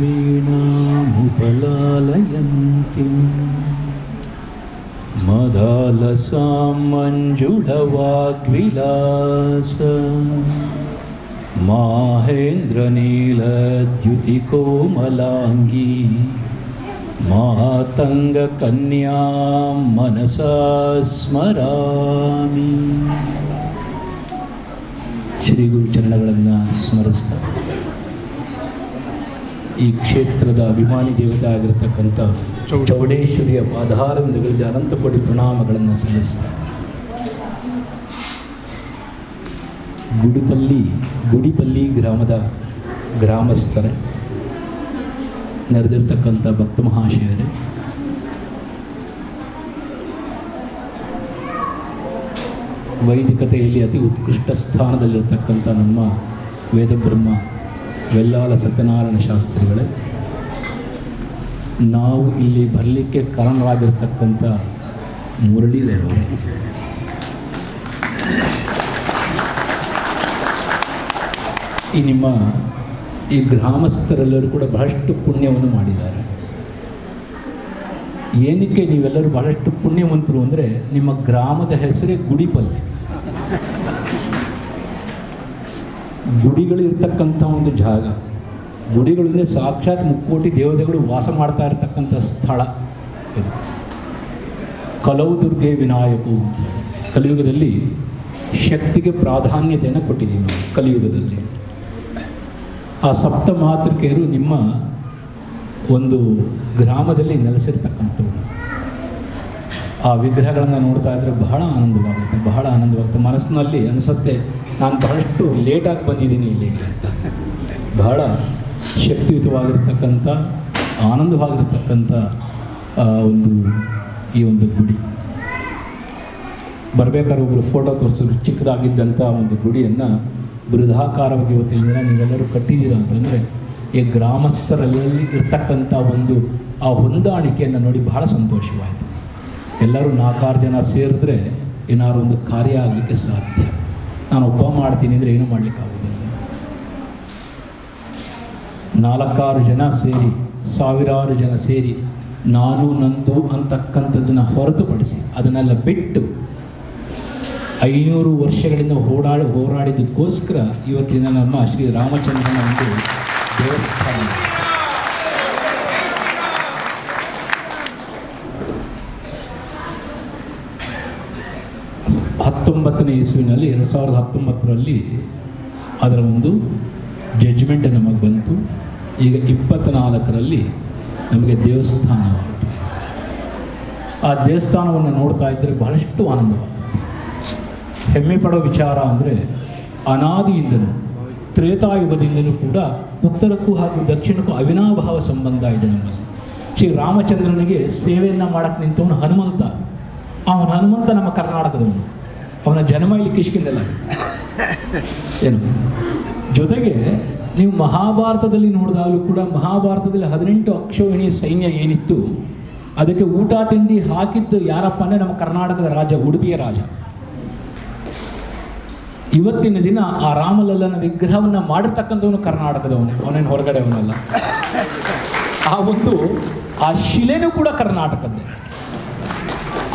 वीणामुपलालयन्तीं मदालसां मञ्जुलवाग्विलास माहेन्द्रनीलद्युतिकोमलाङ्गी मातङ्गकन्यां मनसा स्मरामि श्रीगुरुचरणगणं स्मरस्ता ಈ ಕ್ಷೇತ್ರದ ಅಭಿಮಾನಿ ದೇವತೆ ಆಗಿರತಕ್ಕಂಥ ಚೌಡೇಶ್ವರಿಯ ಪಾದಾರವಿಂದಗಳಿಗೆ ಅನಂತ ಕೋಟಿ ಪ್ರಣಾಮಗಳನ್ನು ಸಲ್ಲಿಸ್ತಾರೆ. ಗುಡಿಪಲ್ಲಿ ಗುಡಿಪಲ್ಲಿ ಗ್ರಾಮದ ಗ್ರಾಮಸ್ಥರೇ ನೆರೆದಿರ್ತಕ್ಕಂಥ ಭಕ್ತ ಮಹಾಶಯರೇ ವೈದಿಕತೆಯಲ್ಲಿ ಅತಿ ಉತ್ಕೃಷ್ಟ ಸ್ಥಾನದಲ್ಲಿರ್ತಕ್ಕಂಥ ನಮ್ಮ ವೇದಬ್ರಹ್ಮ ವೆಲ್ಲಾಲ ಸತ್ಯನಾರಾಯಣ ಶಾಸ್ತ್ರಿಗಳೇ, ನಾವು ಇಲ್ಲಿ ಬರಲಿಕ್ಕೆ ಕಾರಣರಾಗಿರ್ತಕ್ಕಂಥ ಮುರಳೀಧರವರು ಈ ನಿಮ್ಮ ಈ ಗ್ರಾಮಸ್ಥರೆಲ್ಲರೂ ಕೂಡ ಬಹಳಷ್ಟು ಪುಣ್ಯವನ್ನು ಮಾಡಿದ್ದಾರೆ. ಏನಕ್ಕೆ ನೀವೆಲ್ಲರೂ ಬಹಳಷ್ಟು ಪುಣ್ಯವಂತರು ಅಂದರೆ ನಿಮ್ಮ ಗ್ರಾಮದ ಹೆಸರೇ ಗುಡಿಪಲ್ಲಿ. ಗುಡಿಗಳು ಇರ್ತಕ್ಕಂಥ ಒಂದು ಜಾಗ. ಗುಡಿಗಳು ಅಂದರೆ ಸಾಕ್ಷಾತ್ ಮುಕ್ಕೋಟಿ ದೇವತೆಗಳು ವಾಸ ಮಾಡ್ತಾ ಇರತಕ್ಕಂಥ ಸ್ಥಳ ಇದು. ಕಲವು ದುರ್ಗೆ ವಿನಾಯಕು ಕಲಿಯುಗದಲ್ಲಿ ಶಕ್ತಿಗೆ ಪ್ರಾಧಾನ್ಯತೆಯನ್ನು ಕೊಟ್ಟಿದ್ದೀವಿ ಕಲಿಯುಗದಲ್ಲಿ. ಆ ಸಪ್ತ ಮಾತೃಕೆಯರು ನಿಮ್ಮ ಒಂದು ಗ್ರಾಮದಲ್ಲಿ ನೆಲೆಸಿರ್ತಕ್ಕಂಥವ್ರು. ಆ ವಿಗ್ರಹಗಳನ್ನು ನೋಡ್ತಾ ಇದ್ದರೆ ಬಹಳ ಆನಂದವಾಗುತ್ತೆ ಬಹಳ ಆನಂದವಾಗುತ್ತೆ. ಮನಸ್ಸಿನಲ್ಲಿ ಅನಿಸುತ್ತೆ, ನಾನು ಬಹಳಷ್ಟು ಲೇಟಾಗಿ ಬಂದಿದ್ದೀನಿ ಇಲ್ಲಿಗೆ ಅಂತ. ಬಹಳ ಶಕ್ತಿಯುತವಾಗಿರ್ತಕ್ಕಂಥ, ಆನಂದವಾಗಿರ್ತಕ್ಕಂಥ ಒಂದು, ಈ ಒಂದು ಗುಡಿ. ಬರಬೇಕಾದ್ರೆ ಒಬ್ಬರು ಫೋಟೋ ತೋರಿಸಿದ್ರು ಚಿಕ್ಕದಾಗಿದ್ದಂಥ ಒಂದು ಗುಡಿಯನ್ನು ಬೃಹದಾಕಾರವಾಗಿ ಇವತ್ತಿನ ದಿನ ನೀವೆಲ್ಲರೂ ಕಟ್ಟಿದ್ದೀರಾ ಅಂತಂದರೆ, ಈ ಗ್ರಾಮಸ್ಥರಲ್ಲಿ ಇರ್ತಕ್ಕಂಥ ಒಂದು ಆ ಹೊಂದಾಣಿಕೆಯನ್ನು ನೋಡಿ ಬಹಳ ಸಂತೋಷವಾಯಿತು. ಎಲ್ಲರೂ ನಾಲ್ಕಾರು ಜನ ಸೇರಿದ್ರೆ ಏನಾದ್ರು ಒಂದು ಕಾರ್ಯ ಆಗಲಿಕ್ಕೆ ಸಾಧ್ಯ. ನಾನು ಒಬ್ಬ ಮಾಡ್ತೀನಿ ಅಂದರೆ ಏನು ಮಾಡಲಿಕ್ಕಾಗೋದಿಲ್ಲ. ನಾಲ್ಕಾರು ಜನ ಸೇರಿ, ಸಾವಿರಾರು ಜನ ಸೇರಿ ನಾನು, ನಂದು ಅಂತಕ್ಕಂಥದ್ದನ್ನು ಹೊರತುಪಡಿಸಿ ಅದನ್ನೆಲ್ಲ ಬಿಟ್ಟು ಐನೂರು ವರ್ಷಗಳಿಂದ ಹೋರಾಡಿ, ಹೋರಾಡಿದ್ದಕ್ಕೋಸ್ಕರ ಇವತ್ತಿನ ನಮ್ಮ ಶ್ರೀ ರಾಮಚಂದ್ರನ ಒಂದು ದೇವಸ್ಥಾನ. ಹತ್ತೊಂಬತ್ತನೇ ಇಸ್ವಿನಲ್ಲಿ ಎರಡು ಸಾವಿರದ ಹತ್ತೊಂಬತ್ತರಲ್ಲಿ ಅದರ ಒಂದು ಜಡ್ಜ್ಮೆಂಟ್ ನಮಗೆ ಬಂತು. ಈಗ ಇಪ್ಪತ್ತ್ನಾಲ್ಕರಲ್ಲಿ ನಮಗೆ ದೇವಸ್ಥಾನವಾಯಿತು ಆ ದೇವಸ್ಥಾನವನ್ನು ನೋಡ್ತಾ ಇದ್ದರೆ ಬಹಳಷ್ಟು ಆನಂದವಾಗುತ್ತೆ. ಹೆಮ್ಮೆ ಪಡೋ ವಿಚಾರ ಅಂದರೆ ಅನಾದಿಯಿಂದಲೂ, ತ್ರೇತಾಯುಗದಿಂದಲೂ ಕೂಡ ಉತ್ತರಕ್ಕೂ ಹಾಗೂ ದಕ್ಷಿಣಕ್ಕೂ ಅವಿನಾಭಾವ ಸಂಬಂಧ ಇದೆ ನಮ್ಮಲ್ಲಿ. ಶ್ರೀ ರಾಮಚಂದ್ರನಿಗೆ ಸೇವೆಯನ್ನು ಮಾಡಕ್ಕೆ ನಿಂತವನು ಹನುಮಂತ. ಅವನ ಹನುಮಂತ ನಮ್ಮ ಕರ್ನಾಟಕದವನು. ಅವನ ಜನ್ಮ ಇಲ್ಲಿ ಕಿಷ್ಕಿಂದಲ್ಲ. ಏನು? ಜೊತೆಗೆ ನೀವು ಮಹಾಭಾರತದಲ್ಲಿ ನೋಡಿದಾಗಲೂ ಕೂಡ ಮಹಾಭಾರತದಲ್ಲಿ ಹದಿನೆಂಟು ಅಕ್ಷೋಹಿಣಿ ಸೈನ್ಯ ಏನಿತ್ತು, ಅದಕ್ಕೆ ಊಟ, ತಿಂಡಿ ಹಾಕಿದ್ದು ಯಾರಪ್ಪ ಅಂದರೆ ನಮ್ಮ ಕರ್ನಾಟಕದ ರಾಜ, ಉಡುಪಿಯ ರಾಜ. ಇವತ್ತಿನ ದಿನ ಆ ರಾಮಲಲ್ಲನ ವಿಗ್ರಹವನ್ನು ಮಾಡಿರ್ತಕ್ಕಂಥವನು ಕರ್ನಾಟಕದವನು, ಅವನೇನು ಹೊರಗಡೆ ಅವನಲ್ಲ ಆ ಒಂದು, ಆ ಶಿಲೆನೂ ಕೂಡ ಕರ್ನಾಟಕದ್ದೇ.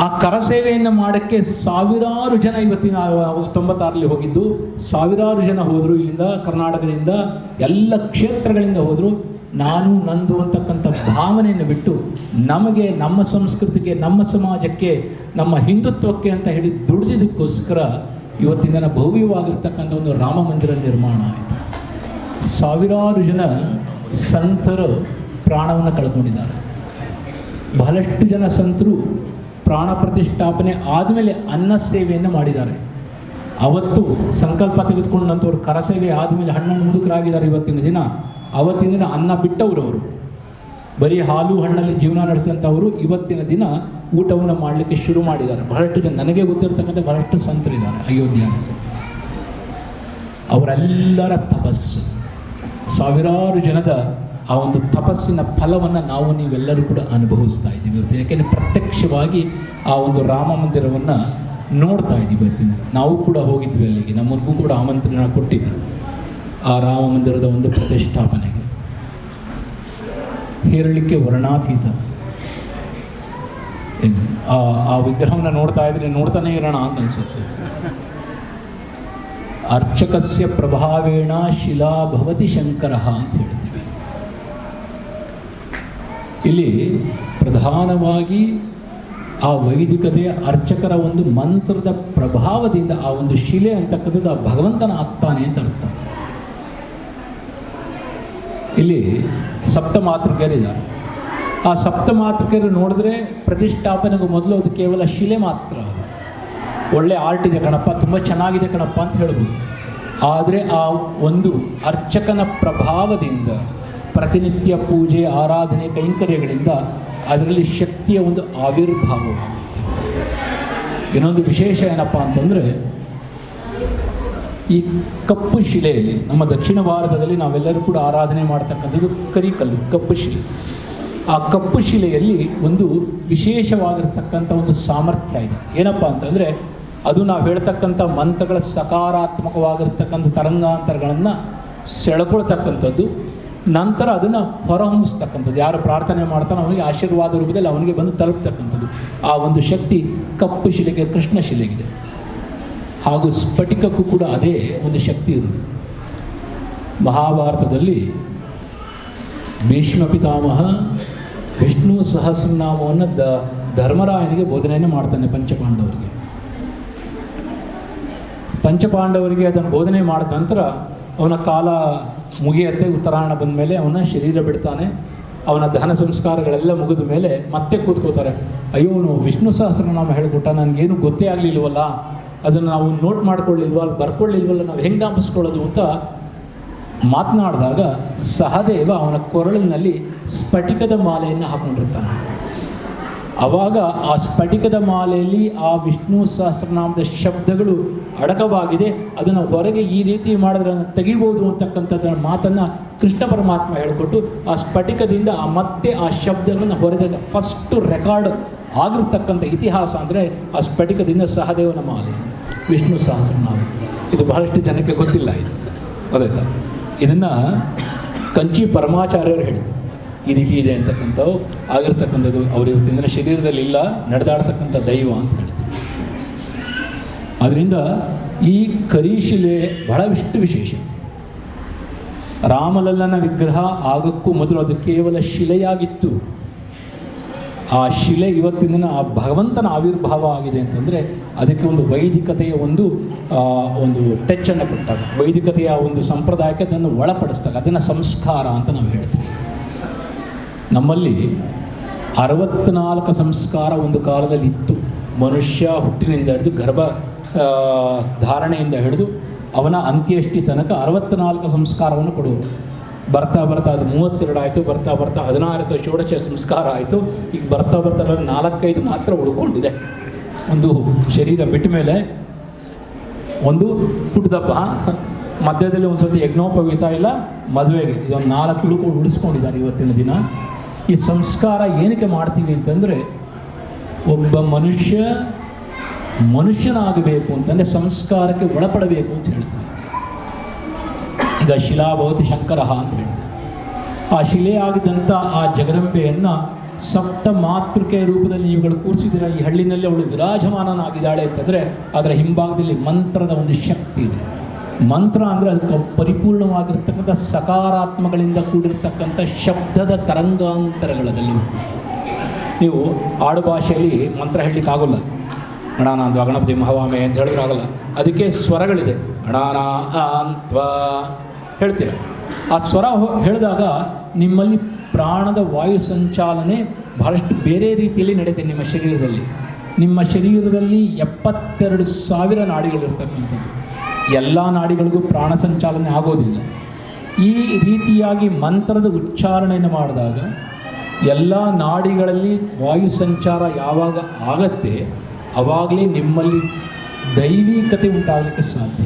ಆ ಕರಸೇವೆಯನ್ನು ಮಾಡೋಕ್ಕೆ ಸಾವಿರಾರು ಜನ ಇವತ್ತಿನ ತೊಂಬತ್ತಾರಲ್ಲಿ ಹೋಗಿದ್ದು, ಸಾವಿರಾರು ಜನ ಹೋದರು ಇಲ್ಲಿಂದ ಕರ್ನಾಟಕದಿಂದ, ಎಲ್ಲ ಕ್ಷೇತ್ರಗಳಿಂದ ಹೋದರು. ನಾನು ನಂದು ಅಂತಕ್ಕಂಥ ಭಾವನೆಯನ್ನು ಬಿಟ್ಟು ನಮಗೆ, ನಮ್ಮ ಸಂಸ್ಕೃತಿಗೆ, ನಮ್ಮ ಸಮಾಜಕ್ಕೆ, ನಮ್ಮ ಹಿಂದುತ್ವಕ್ಕೆ ಅಂತ ಹೇಳಿ ದುಡಿದಿದ್ದಕ್ಕೋಸ್ಕರ ಇವತ್ತಿನ ಭವ್ಯವಾಗಿರ್ತಕ್ಕಂಥ ಒಂದು ರಾಮ ಮಂದಿರ ನಿರ್ಮಾಣ ಆಯಿತು. ಸಾವಿರಾರು ಜನ ಸಂತರು ಪ್ರಾಣವನ್ನು ಕಳ್ಕೊಂಡಿದ್ದಾರೆ. ಬಹಳಷ್ಟು ಜನ ಸಂತರು ಪ್ರಾಣ ಪ್ರತಿಷ್ಠಾಪನೆ ಆದಮೇಲೆ ಅನ್ನ ಸೇವೆಯನ್ನು ಮಾಡಿದ್ದಾರೆ. ಅವತ್ತು ಸಂಕಲ್ಪ ತೆಗೆದುಕೊಂಡಂಥವ್ರು ಕರಸೇವೆ ಆದಮೇಲೆ ಹಣ್ಣನ್ನು ಮುದುಕರಾಗಿದ್ದಾರೆ ಇವತ್ತಿನ ದಿನ. ಅವತ್ತಿನ ದಿನ ಅನ್ನ ಬಿಟ್ಟವರು ಅವರು. ಬರೀ ಹಾಲು ಹಣ್ಣಲ್ಲಿ ಜೀವನ ನಡೆಸಿದಂಥವರು ಇವತ್ತಿನ ದಿನ ಊಟವನ್ನು ಮಾಡಲಿಕ್ಕೆ ಶುರು ಮಾಡಿದ್ದಾರೆ. ಬಹಳಷ್ಟು ಜನ ನನಗೆ ಗೊತ್ತಿರ್ತಕ್ಕಂಥ ಬಹಳಷ್ಟು ಸಂತರಿದ್ದಾರೆ ಅಯೋಧ್ಯ ಅವರೆಲ್ಲರ ತಪಸ್ಸು. ಸಾವಿರಾರು ಜನದ ಆ ಒಂದು ತಪಸ್ಸಿನ ಫಲವನ್ನು ನಾವು ನೀವೆಲ್ಲರೂ ಕೂಡ ಅನುಭವಿಸ್ತಾ ಇದ್ದೀವಿ ಇವತ್ತು. ಯಾಕೆಂದರೆ ಪ್ರತ್ಯಕ್ಷವಾಗಿ ಆ ಒಂದು ರಾಮ ಮಂದಿರವನ್ನು ನೋಡ್ತಾ ಇದ್ದೀವಿ ಇವತ್ತಿನ ನಾವು ಕೂಡ ಹೋಗಿದ್ವಿ ಅಲ್ಲಿಗೆ. ನಮಗೂ ಕೂಡ ಆಮಂತ್ರಣ ಕೊಟ್ಟಿದ್ದರು ಆ ರಾಮ ಮಂದಿರದ ಒಂದು ಪ್ರತಿಷ್ಠಾಪನೆಗೆ. ಹೇರಳಿಕೆ ವರ್ಣಾತೀತ. ಆ ವಿಗ್ರಹವನ್ನು ನೋಡ್ತಾ ಇದ್ರೆ ನೋಡ್ತಾನೆ ಇರೋಣ ಅಂತ ಅನ್ಸುತ್ತೆ. ಅರ್ಚಕಸ್ಯ ಪ್ರಭಾವೇಣ ಶಿಲಾ ಭವತಿ ಶಂಕರ ಅಂತ ಹೇಳ್ತೀವಿ ಇಲ್ಲಿ ಪ್ರಧಾನವಾಗಿ ಆ ವೈದಿಕತೆಯ ಅರ್ಚಕರ ಒಂದು ಮಂತ್ರದ ಪ್ರಭಾವದಿಂದ ಆ ಒಂದು ಶಿಲೆ ಅಂತಕ್ಕಂಥದ್ದು ಆ ಭಗವಂತನ ಆಗ್ತಾನೆ ಅಂತ ಅರ್ಥ. ಇಲ್ಲಿ ಸಪ್ತ ಮಾತೃಕೆಯರಿದ್ದಾರೆ ಆ ಸಪ್ತ ಮಾತೃಕೆಯರು ನೋಡಿದ್ರೆ ಪ್ರತಿಷ್ಠಾಪನೆಗೂ ಮೊದಲು ಅದು ಕೇವಲ ಶಿಲೆ ಮಾತ್ರ ಅದು. ಒಳ್ಳೆ ಆರ್ಟ್ ಇದೆ ಕಣಪ್ಪ, ತುಂಬ ಚೆನ್ನಾಗಿದೆ ಕಣಪ್ಪ ಅಂತ ಹೇಳ್ಬೋದು. ಆದರೆ ಆ ಒಂದು ಅರ್ಚಕನ ಪ್ರಭಾವದಿಂದ ಪ್ರತಿನಿತ್ಯ ಪೂಜೆ, ಆರಾಧನೆ, ಕೈಂಕರ್ಯಗಳಿಂದ ಅದರಲ್ಲಿ ಶಕ್ತಿಯ ಒಂದು ಆವಿರ್ಭಾವವಾಗುತ್ತೆ ಇನ್ನೊಂದು ವಿಶೇಷ ಏನಪ್ಪ ಅಂತಂದರೆ, ಈ ಕಪ್ಪು ಶಿಲೆಯಲ್ಲಿ, ನಮ್ಮ ದಕ್ಷಿಣ ಭಾರತದಲ್ಲಿ ನಾವೆಲ್ಲರೂ ಕೂಡ ಆರಾಧನೆ ಮಾಡ್ತಕ್ಕಂಥದ್ದು ಕರಿಕಲ್ಲು, ಕಪ್ಪು ಶಿಲೆ. ಆ ಕಪ್ಪು ಶಿಲೆಯಲ್ಲಿ ಒಂದು ವಿಶೇಷವಾಗಿರ್ತಕ್ಕಂಥ ಒಂದು ಸಾಮರ್ಥ್ಯ ಇದೆ. ಏನಪ್ಪ ಅಂತಂದರೆ, ಅದು ನಾವು ಹೇಳ್ತಕ್ಕಂಥ ಮಂತ್ರಗಳ ಸಕಾರಾತ್ಮಕವಾಗಿರ್ತಕ್ಕಂಥ ತರಂಗಾಂತರಗಳನ್ನು ಸೆಳ್ಕೊಳ್ತಕ್ಕಂಥದ್ದು ನಂತರ ಅದನ್ನು ಹೊರಹೊಮ್ಮಿಸ್ತಕ್ಕಂಥದ್ದು. ಯಾರು ಪ್ರಾರ್ಥನೆ ಮಾಡ್ತಾನೋ ಅವನಿಗೆ ಆಶೀರ್ವಾದ ರೂಪದಲ್ಲಿ ಅವನಿಗೆ ಬಂದು ತಲುಪ್ತಕ್ಕಂಥದ್ದು. ಆ ಒಂದು ಶಕ್ತಿ ಕಪ್ಪು ಶಿಲೆಗೆ, ಕೃಷ್ಣ ಶಿಲೆಗಿದೆ. ಹಾಗೂ ಸ್ಫಟಿಕಕ್ಕೂ ಕೂಡ ಅದೇ ಒಂದು ಶಕ್ತಿ ಇರುವುದು. ಮಹಾಭಾರತದಲ್ಲಿ ಭೀಷ್ಮ ಪಿತಾಮಹ ವಿಷ್ಣು ಸಹಸ್ರನಾಮವನ್ನು ದ, ಧರ್ಮರಾಯನಿಗೆ ಬೋಧನೆಯನ್ನು ಮಾಡ್ತಾನೆ ಪಂಚಪಾಂಡವರಿಗೆ. ಪಂಚಪಾಂಡವರಿಗೆ ಅದನ್ನು ಬೋಧನೆ ಮಾಡಿದ ನಂತರ ಅವನ ಕಾಲ ಮುಗಿಯತ್ತೆ, ಉತ್ತರಾಯಣ ಬಂದ ಮೇಲೆ ಅವನ ಶರೀರ ಬಿಡ್ತಾನೆ. ಅವನ ದಹನ ಸಂಸ್ಕಾರಗಳೆಲ್ಲ ಮುಗಿದ ಮೇಲೆ ಮತ್ತೆ ಕೂತ್ಕೋತಾರೆ. ಅಯ್ಯೋ, ಅವನು ವಿಷ್ಣು ಸಹಸ್ರನಾಮ ಹೇಳ್ಬಿಟ್ಟ ನನಗೇನು ಗೊತ್ತೇ ಆಗಲಿಲ್ವಲ್ಲ? ಅದನ್ನು ನಾವು ನೋಟ್ ಮಾಡ್ಕೊಳ್ಳಿಲ್ವಲ್ಲ ಬರ್ಕೊಳ್ಳಿಲ್ವಲ್ಲ? ನಾವು ಹೆಂಗೆ ಜ್ಞಾಪಿಸ್ಕೊಳ್ಳೋದು ಅಂತ ಮಾತನಾಡಿದಾಗ ಸಹದೇವ ಅವನ ಕೊರಳಿನಲ್ಲಿ ಸ್ಫಟಿಕದ ಮಾಲೆಯನ್ನು ಹಾಕೊಂಡಿರ್ತಾನೆ. ಆವಾಗ ಆ ಸ್ಫಟಿಕದ ಮಾಲೆಯಲ್ಲಿ ಆ ವಿಷ್ಣು ಸಹಸ್ರನಾಮದ ಶಬ್ದಗಳು ಅಡಕವಾಗಿದೆ. ಅದನ್ನು ಹೊರಗೆ ಈ ರೀತಿ ಮಾಡಿದ್ರೆ ತೆಗಿಬೋದು ಅಂತಕ್ಕಂಥದ್ದ ಮಾತನ್ನು ಕೃಷ್ಣ ಪರಮಾತ್ಮ ಹೇಳಿಕೊಟ್ಟು ಆ ಸ್ಫಟಿಕದಿಂದ ಆ ಮತ್ತೆ ಆ ಶಬ್ದಗಳನ್ನು ಹೊರಗೆ ಫಸ್ಟ್ ರೆಕಾರ್ಡ್ ಆಗಿರ್ತಕ್ಕಂಥ ಇತಿಹಾಸ ಅಂದರೆ ಆ ಸ್ಫಟಿಕದಿಂದ ಸಹದೇವನ ಮಾಲೆ. ವಿಷ್ಣು ಸಹಸ್ರನಾಮ. ಇದು ಬಹಳಷ್ಟು ಜನಕ್ಕೆ ಗೊತ್ತಿಲ್ಲ ಇದು. ಗೊತ್ತಾಯ್ತಾ ಇದನ್ನು ಕಂಚಿ ಪರಮಾಚಾರ್ಯರು ಹೇಳಿದರು. ಈ ರೀತಿ ಇದೆ ಅಂತಕ್ಕಂಥವು ಆಗಿರ್ತಕ್ಕಂಥದ್ದು. ಅವ್ರ ಇವತ್ತಿನ ಶರೀರದಲ್ಲಿ ಇಲ್ಲ, ನಡೆದಾಡ್ತಕ್ಕಂಥ ದೈವ ಅಂತ ಹೇಳಿದ್ರು ಆದ್ದರಿಂದ ಈ ಕರಿಶಿಲೆ ಬಹಳ ವಿಷ್ಣು ವಿಶೇಷ. ರಾಮಲಲ್ಲನ ವಿಗ್ರಹ ಆಗಕ್ಕೂ ಮೊದಲು ಅದು ಕೇವಲ ಶಿಲೆಯಾಗಿತ್ತು. ಆ ಶಿಲೆ ಇವತ್ತಿನ ದಿನ ಆ ಭಗವಂತನ ಆವಿರ್ಭಾವ ಆಗಿದೆ ಅಂತಂದರೆ ಅದಕ್ಕೆ ಒಂದು ವೈದಿಕತೆಯ ಒಂದು ಒಂದು ಟಚ್ಚನ್ನು ಕೊಟ್ಟಾಗ, ವೈದಿಕತೆಯ ಒಂದು ಸಂಪ್ರದಾಯಕ್ಕೆ ಅದನ್ನು ಒಳಪಡಿಸ್ತಾಗ ಅದನ್ನು ಸಂಸ್ಕಾರ ಅಂತ ನಾವು ಹೇಳ್ತೀವಿ. ನಮ್ಮಲ್ಲಿ ಅರವತ್ನಾಲ್ಕು ಸಂಸ್ಕಾರ ಒಂದು ಕಾಲದಲ್ಲಿ ಇತ್ತು. ಮನುಷ್ಯ ಹುಟ್ಟಿನಿಂದ ಹಿಡಿದು ಗರ್ಭ ಧಾರಣೆಯಿಂದ ಹಿಡಿದು ಅವನ ಅಂತ್ಯಷ್ಟಿ ತನಕ ಅರವತ್ನಾಲ್ಕು ಸಂಸ್ಕಾರವನ್ನು ಕೊಡುವರು. ಬರ್ತಾ ಬರ್ತಾ ಅದು ಮೂವತ್ತೆರಡು ಆಯಿತು, ಬರ್ತಾ ಬರ್ತಾ ಹದಿನಾರು ಷೋಡಶ ಸಂಸ್ಕಾರ ಆಯಿತು. ಈಗ ಬರ್ತಾ ಬರ್ತಾ ನಾಲ್ಕೈದು ಮಾತ್ರ ಉಳ್ಕೊಂಡಿದೆ. ಒಂದು ಶರೀರ ಬಿಟ್ಟ ಮೇಲೆ ಒಂದು ಹುಟ್ಟಿದಪ್ಪ. ಮಧ್ಯದಲ್ಲಿ ಒಂದು ಸತಿ ಯಜ್ಞೋಪವೀತ ಇಲ್ಲ, ಮದುವೆಗೆ ಇದೊಂದು ನಾಲ್ಕು ಉಳ್ಕೊಂಡು ಉಳಿಸ್ಕೊಂಡಿದ್ದಾರೆ ಇವತ್ತಿನ ದಿನ. ಈ ಸಂಸ್ಕಾರ ಏನಕ್ಕೆ ಮಾಡ್ತೀವಿ ಅಂತಂದರೆ ಒಬ್ಬ ಮನುಷ್ಯ ಮನುಷ್ಯನಾಗಬೇಕು ಅಂತಂದರೆ ಸಂಸ್ಕಾರಕ್ಕೆ ಒಳಪಡಬೇಕು ಅಂತ ಹೇಳ್ತಾರೆ. ಈಗ ಶಿಲಾಭವತಿ ಶಂಕರ ಅಂತ ಹೇಳಿದೆ ಆ ಶಿಲೆಯಾಗಿದ್ದಂಥ ಆ ಜಗದಂಬೆಯನ್ನು ಸಪ್ತ ಮಾತೃಕೆ ರೂಪದಲ್ಲಿ ನೀವುಗಳು ಕೂರಿಸಿದಿರ ಈ ಹಳ್ಳಿನಲ್ಲಿ ಅವಳು ವಿರಾಜಮಾನನಾಗಿದ್ದಾಳೆ ಅಂತಂದರೆ ಅದರ ಹಿಂಭಾಗದಲ್ಲಿ ಮಂತ್ರದ ಒಂದು ಶಕ್ತಿ ಇದೆ. ಮಂತ್ರ ಅಂದರೆ ಅದಕ್ಕೆ ಪರಿಪೂರ್ಣವಾಗಿರ್ತಕ್ಕಂಥ ಸಕಾರಾತ್ಮಗಳಿಂದ ಕೂಡಿರ್ತಕ್ಕಂಥ ಶಬ್ದದ ತರಂಗಾಂತರಗಳಲ್ಲಿ ನೀವು ಆಡು ಭಾಷೆಯಲ್ಲಿ ಮಂತ್ರ ಹೇಳಲಿಕ್ಕಾಗಲ್ಲ. ಅಣಾನ ಅಂತ ಗಣಪತಿ ಮಹವಾಮೆ ಅಂತ ಹೇಳಿದ್ರೆ ಆಗಲ್ಲ. ಅದಕ್ಕೆ ಸ್ವರಗಳಿದೆ. ಅಣಾನ ಅಂತ್ವ ಹೇಳ್ತೀರ. ಆ ಸ್ವರ ಹೇಳಿದಾಗ ನಿಮ್ಮಲ್ಲಿ ಪ್ರಾಣದ ವಾಯು ಸಂಚಾಲನೆ ಬಹಳಷ್ಟು ಬೇರೆ ರೀತಿಯಲ್ಲಿ ನಡೆಯುತ್ತೆ ನಿಮ್ಮ ಶರೀರದಲ್ಲಿ. ನಿಮ್ಮ ಶರೀರದಲ್ಲಿ ಎಪ್ಪತ್ತೆರಡು ಸಾವಿರ ನಾಡಿಗಳಿರ್ತಕ್ಕಂಥದ್ದು. ಎಲ್ಲ ನಾಡಿಗಳಿಗೂ ಪ್ರಾಣ ಸಂಚಾಲನೆ ಆಗೋದಿಲ್ಲ. ಈ ರೀತಿಯಾಗಿ ಮಂತ್ರದ ಉಚ್ಚಾರಣೆಯನ್ನು ಮಾಡಿದಾಗ ಎಲ್ಲ ನಾಡಿಗಳಲ್ಲಿ ವಾಯು ಸಂಚಾರ ಯಾವಾಗ ಆಗತ್ತೆ, ಅವಾಗಲೇ ನಿಮ್ಮಲ್ಲಿ ದೈವಿಕತೆ ಉಂಟಾಗಲಿಕ್ಕೆ ಸಾಧ್ಯ.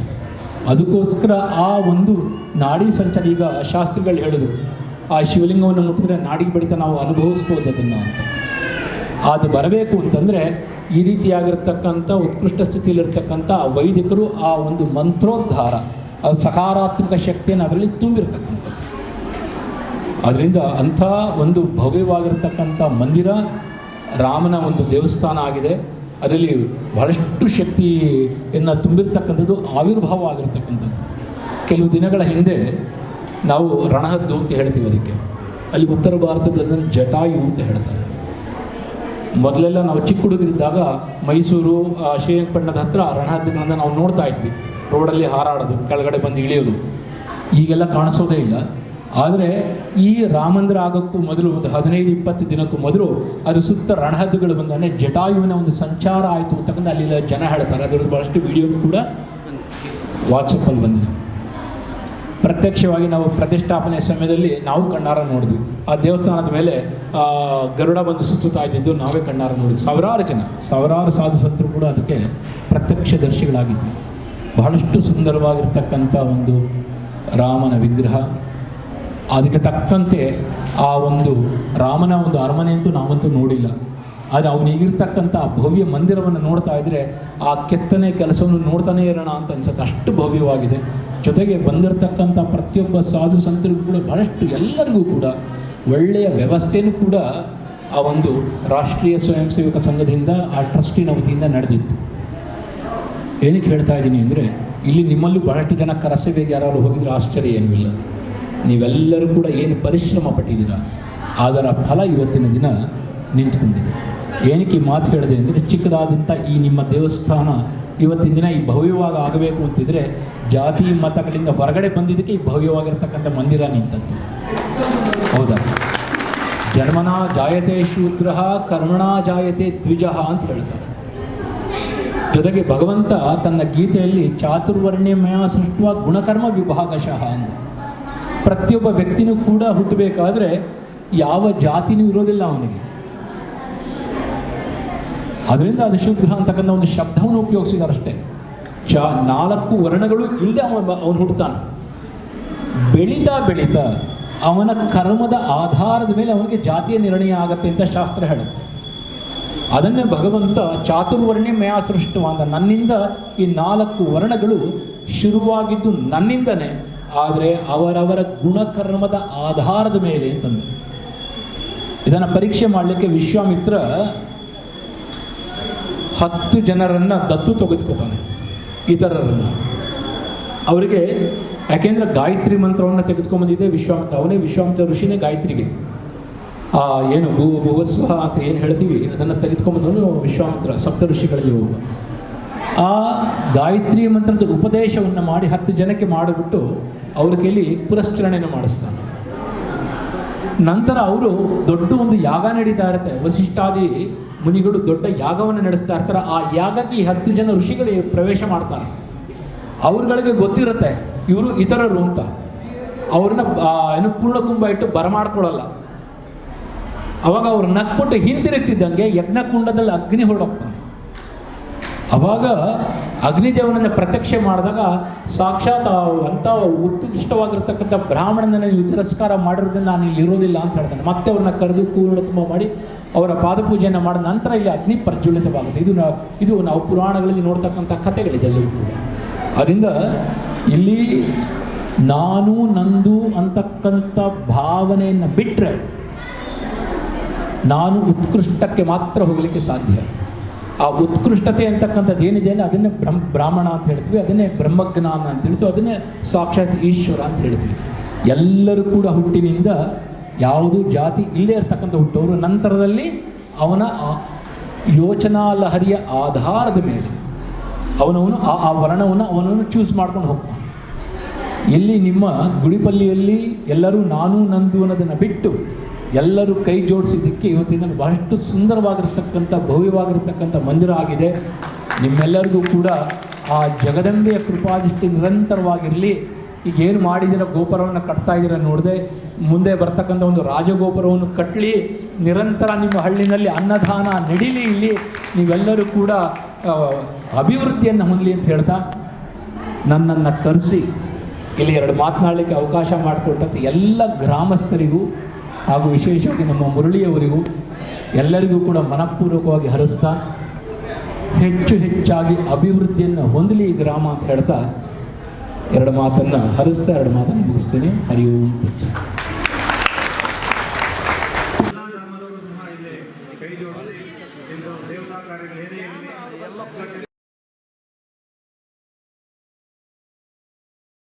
ಅದಕ್ಕೋಸ್ಕರ ಆ ಒಂದು ನಾಡಿ ಸಂಚಾರ, ಈಗ ಶಾಸ್ತ್ರಿಗಳು ಹೇಳಿದ್ರು, ಆ ಶಿವಲಿಂಗವನ್ನು ಮುಟ್ಟಿದ್ರೆ ನಾಡಿಗೆ ಬಡಿತ ನಾವು ಅನುಭವಿಸ್ಬೋದು ಅದನ್ನು ಅಂತ. ಅದು ಬರಬೇಕು ಅಂತಂದರೆ ಈ ರೀತಿಯಾಗಿರ್ತಕ್ಕಂಥ ಉತ್ಕೃಷ್ಟ ಸ್ಥಿತಿಯಲ್ಲಿರ್ತಕ್ಕಂಥ ವೈದಿಕರು ಆ ಒಂದು ಮಂತ್ರೋದ್ಧಾರ ಅದು ಸಕಾರಾತ್ಮಕ ಶಕ್ತಿಯನ್ನು ಅದರಲ್ಲಿ ತುಂಬಿರ್ತಕ್ಕಂಥದ್ದು. ಅದರಿಂದ ಅಂಥ ಒಂದು ಭವ್ಯವಾಗಿರ್ತಕ್ಕಂಥ ಮಂದಿರ, ರಾಮನ ಒಂದು ದೇವಸ್ಥಾನ ಆಗಿದೆ. ಅದರಲ್ಲಿ ಬಹಳಷ್ಟು ಶಕ್ತಿಯನ್ನು ತುಂಬಿರ್ತಕ್ಕಂಥದ್ದು ಆವಿರ್ಭಾವ ಆಗಿರ್ತಕ್ಕಂಥದ್ದು ಕೆಲವು ದಿನಗಳ ಹಿಂದೆ ನಾವು ರಣಹದ್ದು ಅಂತ ಹೇಳ್ತೀವಿ ಅದಕ್ಕೆ. ಅಲ್ಲಿ ಉತ್ತರ ಭಾರತದಲ್ಲಿ ಜಟಾಯು ಅಂತ ಹೇಳ್ತಾರೆ. ಮೊದಲೆಲ್ಲ ನಾವು ಚಿಕ್ಕ ಹುಡುಗರಿದ್ದಾಗ ಮೈಸೂರು ಶ್ರೀರಂಗಪಟ್ಟಣದ ಹತ್ರ ರಣಹದ್ದುಗಳನ್ನು ನಾವು ನೋಡ್ತಾ ಇದ್ವಿ. ರೋಡಲ್ಲಿ ಹಾರಾಡೋದು, ಕೆಳಗಡೆ ಬಂದು ಇಳಿಯೋದು. ಈಗೆಲ್ಲ ಕಾಣಿಸೋದೇ ಇಲ್ಲ. ಆದರೆ ಈ ರಾಮಂದಿರ ಆಗೋಕ್ಕೂ ಮೊದಲು ಒಂದು ಹದಿನೈದು, ಇಪ್ಪತ್ತು ದಿನಕ್ಕೂ ಮೊದಲು ಅದು ಸುತ್ತ ರಣಹದ್ದುಗಳು ಬಂದು, ಅಂದರೆ ಜಟಾಯುವಿನ ಒಂದು ಸಂಚಾರ ಆಯಿತು ಅಂತಕ್ಕಂಥ ಅಲ್ಲಿ ಜನ ಹೇಳ್ತಾರೆ. ಅದರದ್ದು ಭಾಳಷ್ಟು ವಿಡಿಯೋ ಕೂಡ ವಾಟ್ಸಪ್ಪಲ್ಲಿ ಬಂದಿದೆ. ಪ್ರತ್ಯಕ್ಷವಾಗಿ ನಾವು ಪ್ರತಿಷ್ಠಾಪನೆ ಸಮಯದಲ್ಲಿ ನಾವು ಕಣ್ಣಾರ ನೋಡಿದ್ವಿ. ಆ ದೇವಸ್ಥಾನದ ಮೇಲೆ ಗರುಡ ಬಂದು ಸುತ್ತುತ್ತಾ ಇದ್ದಿದ್ದು ನಾವೇ ಕಣ್ಣಾರ ನೋಡಿದ್ವಿ. ಸಾವಿರಾರು ಜನ, ಸಾವಿರಾರು ಸಾಧು ಸಂತರು ಕೂಡ ಅದಕ್ಕೆ ಪ್ರತ್ಯಕ್ಷದರ್ಶಿಗಳಾಗಿದ್ವಿ. ಬಹಳಷ್ಟು ಸುಂದರವಾಗಿರ್ತಕ್ಕಂಥ ಒಂದು ರಾಮನ ವಿಗ್ರಹ, ಅದಕ್ಕೆ ತಕ್ಕಂತೆ ಆ ಒಂದು ರಾಮನ ಒಂದು ಅರಮನೆ ಅಂತೂ ನಾವಂತೂ ನೋಡಿಲ್ಲ. ಆದರೆ ಅವನಿಗಿರ್ತಕ್ಕಂಥ ಆ ಭವ್ಯ ಮಂದಿರವನ್ನು ನೋಡ್ತಾ ಇದ್ದರೆ ಆ ಕೆತ್ತನೆ ಕೆಲಸವನ್ನು ನೋಡ್ತಾನೇ ಇರೋಣ ಅಂತ ಅನ್ಸುತ್ತೆ. ಅಷ್ಟು ಭವ್ಯವಾಗಿದೆ. ಜೊತೆಗೆ ಬಂದಿರತಕ್ಕಂಥ ಪ್ರತಿಯೊಬ್ಬ ಸಾಧು ಸಂತರಿಗೂ ಕೂಡ ಬಹಳಷ್ಟು ಎಲ್ಲರಿಗೂ ಕೂಡ ಒಳ್ಳೆಯ ವ್ಯವಸ್ಥೆಯೂ ಕೂಡ ಆ ಒಂದು ರಾಷ್ಟ್ರೀಯ ಸ್ವಯಂ ಸೇವಕ ಸಂಘದಿಂದ, ಆ ಟ್ರಸ್ಟಿನ ವತಿಯಿಂದ ನಡೆದಿತ್ತು. ಏನಕ್ಕೆ ಹೇಳ್ತಾ ಇದ್ದೀನಿ ಅಂದರೆ, ಇಲ್ಲಿ ನಿಮ್ಮಲ್ಲೂ ಬಹಳಷ್ಟು ಜನ ಕರಸೇವೆಗೆ ಯಾರಾದರೂ ಹೋಗಿದ್ರೆ ಆಶ್ಚರ್ಯ ಏನೂ ಇಲ್ಲ. ನೀವೆಲ್ಲರೂ ಕೂಡ ಏನು ಪರಿಶ್ರಮ ಪಟ್ಟಿದ್ದೀರಾ? ಅದರ ಫಲ ಇವತ್ತಿನ ದಿನ ನಿಂತ್ಕೊಂಡಿದೆ. ಏನಕ್ಕೆ ಮಾತು ಹೇಳಿದೆ ಅಂದರೆ, ಚಿಕ್ಕದಾದಂಥ ಈ ನಿಮ್ಮ ದೇವಸ್ಥಾನ ಇವತ್ತಿನ ದಿನ ಈ ಭವ್ಯವಾಗಿ ಆಗಬೇಕು ಅಂತಿದ್ರೆ ಜಾತಿ ಮತಗಳಿಂದ ಹೊರಗಡೆ ಬಂದಿದ್ದಕ್ಕೆ ಈ ಭವ್ಯವಾಗಿರ್ತಕ್ಕಂಥ ಮಂದಿರ ನಿಂತದ್ದು. ಹೌದಾ? ಜನ್ಮನ ಜಾಯತೆ ಶೂದ್ರ ಕರ್ಮಣ ಜಾಯತೆ ದ್ವಿಜಃ ಅಂತ ಹೇಳ್ತಾರೆ. ಜೊತೆಗೆ ಭಗವಂತ ತನ್ನ ಗೀತೆಯಲ್ಲಿ ಚಾತುರ್ವರ್ಣ್ಯಮಯ ಸೃಷ್ಟ ಗುಣಕರ್ಮ ವಿಭಾಗಶಃ ಅಂತ ಪ್ರತಿಯೊಬ್ಬ ವ್ಯಕ್ತಿನೂ ಕೂಡ ಹುಟ್ಟಬೇಕಾದ್ರೆ ಯಾವ ಜಾತಿನೂ ಇರೋದಿಲ್ಲ ಅವನಿಗೆ. ಅದರಿಂದ ಅದು ಶುದ್ಧ ಅಂತಕ್ಕಂಥ ಒಂದು ಶಬ್ದವನ್ನು ಉಪಯೋಗಿಸಿದಾರಷ್ಟೇ ಚ ನಾಲ್ಕು ವರ್ಣಗಳು ಇಲ್ಲದೆ ಅವನು ಅವನು ಹುಡ್ತಾನೆ ಬೆಳೀತಾ ಬೆಳೀತಾ ಅವನ ಕರ್ಮದ ಆಧಾರದ ಮೇಲೆ ಅವನಿಗೆ ಜಾತಿಯ ನಿರ್ಣಯ ಆಗತ್ತೆ ಅಂತ ಶಾಸ್ತ್ರ ಹೇಳುತ್ತೆ. ಅದನ್ನೇ ಭಗವಂತ ಚಾತುರ್ವರ್ಣ್ಯ ಮಯ ಸೃಷ್ಟವಾದ ನನ್ನಿಂದ ಈ ನಾಲ್ಕು ವರ್ಣಗಳು ಶುರುವಾಗಿದ್ದು ನನ್ನಿಂದನೇ, ಆದರೆ ಅವರವರ ಗುಣಕರ್ಮದ ಆಧಾರದ ಮೇಲೆ ಅಂತಂದು. ಇದನ್ನು ಪರೀಕ್ಷೆ ಮಾಡಲಿಕ್ಕೆ ವಿಶ್ವಾಮಿತ್ರ ಹತ್ತು ಜನರನ್ನು ದತ್ತು ತೆಗೆದುಕೊತಾನೆ, ಇತರರನ್ನು. ಅವರಿಗೆ, ಯಾಕೆಂದರೆ ಗಾಯತ್ರಿ ಮಂತ್ರವನ್ನು ತೆಗೆದುಕೊಂಬಂದಿದೆ ವಿಶ್ವಾಮಿತ್ರ. ಅವನೇ ವಿಶ್ವಾಮಿತ್ರ ಋಷಿನೇ ಗಾಯತ್ರಿಗೆ. ಆ, ಏನು, ಭೂ, ಭೂವಸ್ವ ಅಂತ ಏನು ಹೇಳ್ತೀವಿ? ಅದನ್ನು ತೆಗೆದುಕೊಂಬಂದವನು ವಿಶ್ವಾಮಿತ್ರ, ಸಪ್ತ ಋಷಿಗಳಲ್ಲಿ ಹೋಗುವ ಆ ಗಾಯತ್ರಿ ಮಂತ್ರದ ಉಪದೇಶವನ್ನು ಮಾಡಿ ಹತ್ತು ಜನಕ್ಕೆ ಮಾಡಿಬಿಟ್ಟು ಅವ್ರ ಕೈಲಿ ಪುರಸ್ಕರಣೆಯನ್ನು ಮಾಡಿಸ್ತಾನೆ. ನಂತರ ಅವರು ದೊಡ್ಡ ಒಂದು ಯಾಗ ನಡೀತಾ ಇರುತ್ತೆ. ವಸಿಷ್ಠಾದಿ ಮುನಿಗಳು ದೊಡ್ಡ ಯಾಗವನ್ನು ನಡೆಸ್ತಾ ಇರ್ತಾರೆ, ಆ ಯಾಗಕ್ಕೆ ಈ ಹತ್ತು ಜನ ಋಷಿಗಳು ಪ್ರವೇಶ ಮಾಡ್ತಾರೆ. ಅವ್ರುಗಳಿಗೆ ಗೊತ್ತಿರುತ್ತೆ, ಇವರು ಇತರರು ಅಂತ. ಅವ್ರನ್ನ ಏನು ಪೂರ್ಣಕುಂಭ ಇಟ್ಟು ಬರಮಾಡ್ಕೊಳ್ಳಲ್ಲ ಅವಾಗ ಅವ್ರು ನಕ್ಬಿಟ್ಟು ಹಿಂತಿರುಗ್ತಿದ್ದಂಗೆ ಯಜ್ಞಕುಂಡದಲ್ಲಿ ಅಗ್ನಿ ಹೊರಡೋಗ್ತಾನೆ ಅವಾಗ ಅಗ್ನಿದೇವನನ್ನು ಪ್ರತ್ಯಕ್ಷ ಮಾಡಿದಾಗ ಸಾಕ್ಷಾತ್ ಅಂತ ಅಂಥ ಉತ್ಕೃಷ್ಟವಾಗಿರ್ತಕ್ಕಂಥ ಬ್ರಾಹ್ಮಣನನ್ನು ತಿರಸ್ಕಾರ ಮಾಡಿರೋದ್ರಿಂದ ನಾನು ಇಲ್ಲಿ ಇರೋದಿಲ್ಲ ಅಂತ ಹೇಳ್ತಾನೆ. ಮತ್ತೆ ಅವ್ರನ್ನ ಕರೆದು ಕೂರ್ಣಕುಂಭ ಮಾಡಿ ಅವರ ಪಾದಪೂಜೆಯನ್ನು ಮಾಡಿದ ನಂತರ ಇಲ್ಲಿ ಅಗ್ನಿ ಪ್ರಜ್ವಲಿತವಾಗುತ್ತೆ. ಇದು ನಾವು ಇದು ನಾವು ಪುರಾಣಗಳಲ್ಲಿ ನೋಡ್ತಕ್ಕಂಥ ಕಥೆಗಳಿದೆ ಅಲ್ಲಿ ಕೂಡ. ಅದರಿಂದ ಇಲ್ಲಿ ನಾನು ನಂದು ಅಂತಕ್ಕಂಥ ಭಾವನೆಯನ್ನು ಬಿಟ್ಟರೆ ನಾನು ಉತ್ಕೃಷ್ಟಕ್ಕೆ ಮಾತ್ರ ಹೋಗಲಿಕ್ಕೆ ಸಾಧ್ಯ. ಆ ಉತ್ಕೃಷ್ಟತೆ ಅಂತಕ್ಕಂಥದ್ದು ಏನಿದೆ ಅಂದರೆ ಅದನ್ನೇ ಬ್ರಹ್ಮ ಬ್ರಾಹ್ಮಣ ಅಂತ ಹೇಳ್ತೀವಿ, ಅದನ್ನೇ ಬ್ರಹ್ಮಜ್ಞಾನ ಅಂತ ಹೇಳ್ತೀವಿ, ಅದನ್ನೇ ಸಾಕ್ಷಾತ್ ಈಶ್ವರ ಅಂತ ಹೇಳ್ತೀವಿ. ಎಲ್ಲರೂ ಕೂಡ ಹುಟ್ಟಿನಿಂದ ಯಾವುದು ಜಾತಿ ಇಲ್ಲದೇ ಇರತಕ್ಕಂಥ ಹುಟ್ಟವರು ನಂತರದಲ್ಲಿ ಅವನ ಯೋಚನಾ ಲಹರಿಯ ಆಧಾರದ ಮೇಲೆ ಅವನವನು ಆ ಆ ವರ್ಣವನ್ನು ಅವನನ್ನು ಚೂಸ್ ಮಾಡ್ಕೊಂಡು ಹೋಗ್ತಾನೆ. ಇಲ್ಲಿ ನಿಮ್ಮ ಗುಡಿಪಲ್ಲಿಯಲ್ಲಿ ಎಲ್ಲರೂ ನಾನು ನಂದು ಅನ್ನೋದನ್ನು ಬಿಟ್ಟು ಎಲ್ಲರೂ ಕೈ ಜೋಡಿಸಿದ್ದಕ್ಕೆ ಇವತ್ತಿನ ಬಹಳಷ್ಟು ಸುಂದರವಾಗಿರ್ತಕ್ಕಂಥ, ಭವ್ಯವಾಗಿರ್ತಕ್ಕಂಥ ಮಂದಿರ ಆಗಿದೆ. ನಿಮ್ಮೆಲ್ಲರಿಗೂ ಕೂಡ ಆ ಜಗದಂಬೆಯ ಕೃಪಾದಿಷ್ಟು ನಿರಂತರವಾಗಿರಲಿ. ಈಗ ಏನು ಮಾಡಿದಿರ, ಗೋಪುರವನ್ನು ಕಟ್ತಾ ಇದ್ದೀರ ನೋಡಿದೆ, ಮುಂದೆ ಬರ್ತಕ್ಕಂಥ ಒಂದು ರಾಜಗೋಪುರವನ್ನು ಕಟ್ಟಲಿ ನಿರಂತರ ನಿಮ್ಮ ಹಳ್ಳಿನಲ್ಲಿ ಅನ್ನದಾನ ನಡೀಲಿ ಇಲ್ಲಿ, ನೀವೆಲ್ಲರೂ ಕೂಡ ಅಭಿವೃದ್ಧಿಯನ್ನು ಹೊಂದಲಿ ಅಂತ ಹೇಳ್ತಾ, ನನ್ನನ್ನು ಕರೆಸಿ, ಇಲ್ಲಿ ಎರಡು ಮಾತನಾಡಲಿಕ್ಕೆ ಅವಕಾಶ ಮಾಡಿಕೊಟ್ಟಂಥ ಎಲ್ಲ ಗ್ರಾಮಸ್ಥರಿಗೂ ಹಾಗೂ ವಿಶೇಷವಾಗಿ ನಮ್ಮ ಮುರಳಿಯವರಿಗೂ ಎಲ್ಲರಿಗೂ ಕೂಡ ಮನಪೂರ್ವಕವಾಗಿ ಹರಿಸ್ತಾ, ಹೆಚ್ಚು ಹೆಚ್ಚಾಗಿ ಅಭಿವೃದ್ಧಿಯನ್ನು ಹೊಂದಲಿ ಈ ಗ್ರಾಮ ಅಂತ ಹೇಳ್ತಾ ಎರಡು ಮಾತನ್ನು ಹರಿಸ್ತಾ ಎರಡು ಮಾತನ್ನು ಮುಗಿಸ್ತೀನಿ. ಹರಿ